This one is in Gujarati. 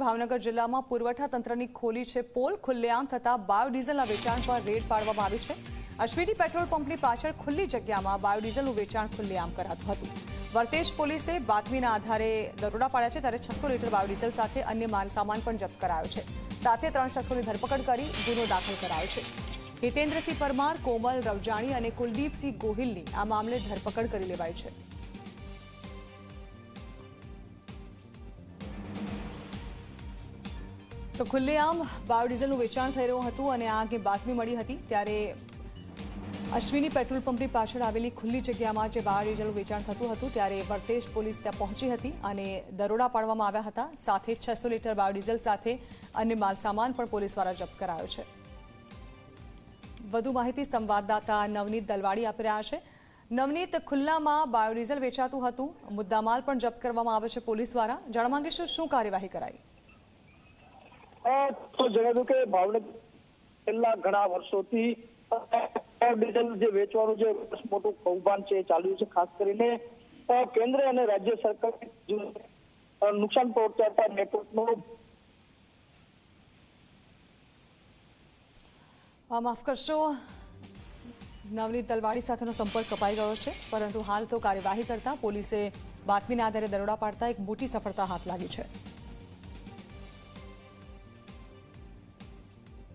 ભાવનગર જિલ્લામાં પુરવઠા તંત્રની ખોલી છે પોલ. ખુલ્લેઆમ થતાં બાયોડીઝલના વેચાણ પર રેડ પાડવામાં આવી છે. અશ્વિની પેટ્રોલ પંપની પાછળ ખુલ્લી જગ્યામાં બાયોડીઝલનું વેચાણ ખુલ્લેઆમ કરાતું હતું. વર્તેશ પોલીસે બાતમીના આધારે દરોડા પાડ્યા છે ત્યારે છસો લીટર બાયોડીઝલ સાથે અન્ય માલસામાન પણ જપ્ત કરાયો છે. સાથે ત્રણ શખ્સોની ધરપકડ કરી ગુનો દાખલ કરાયો છે. હિતેન્દ્રસિંહ પરમાર, કોમલ રવજાણી અને કુલદીપસિંહ ગોહિલની આ મામલે ધરપકડ કરી લેવાઈ છે. તો ખુલ્લેઆમ બાયોડીઝલનું વેચાણ થઈ રહ્યું હતું અને આ અંગે બાતમી મળી હતી ત્યારે અશ્વિની પેટ્રોલ પંપની પાછળ આવેલી ખુલ્લી જગ્યામાં જે બાયોડીઝલનું વેચાણ થતું હતું ત્યારે વર્તેશ પોલીસ ત્યાં પહોંચી હતી અને દરોડા પાડવામાં આવ્યા હતા. સાથે છસો લીટર બાયોડીઝલ સાથે અન્ય માલસામાન પણ પોલીસ દ્વારા જપ્ત કરાયો છે. વધુ માહિતી સંવાદદાતા નવનીત દલવાડી આપી રહ્યા છે. નવનીત, ખુલ્લામાં બાયોડીઝલ વેચાતું હતું. મુદ્દામાલ પણ જપ્ત કરવામાં આવે છે પોલીસ દ્વારા. જાણવા માંગીશું શું કાર્યવાહી કરાઈ? તો જણાવ્યું કે ભાવનગર છેલ્લા ઘણા વર્ષોથી ડીઝલ જે વેચવાનું જે મોટું કૌભાંડ છે ચાલ્યું છે, ખાસ કરીને કેન્દ્ર અને રાજ્ય સરકાર નુકસાન પહોંચાડતા નેટવર્કનો માફ કરશો. નવનીત તલવાડી સાથેનો સંપર્ક કપાઈ ગયો છે, પરંતુ હાલ તો કાર્યવાહી કરતા પોલીસે બાતમીના આધારે દરોડા પાડતા એક મોટી સફળતા હાથ લાગી છે.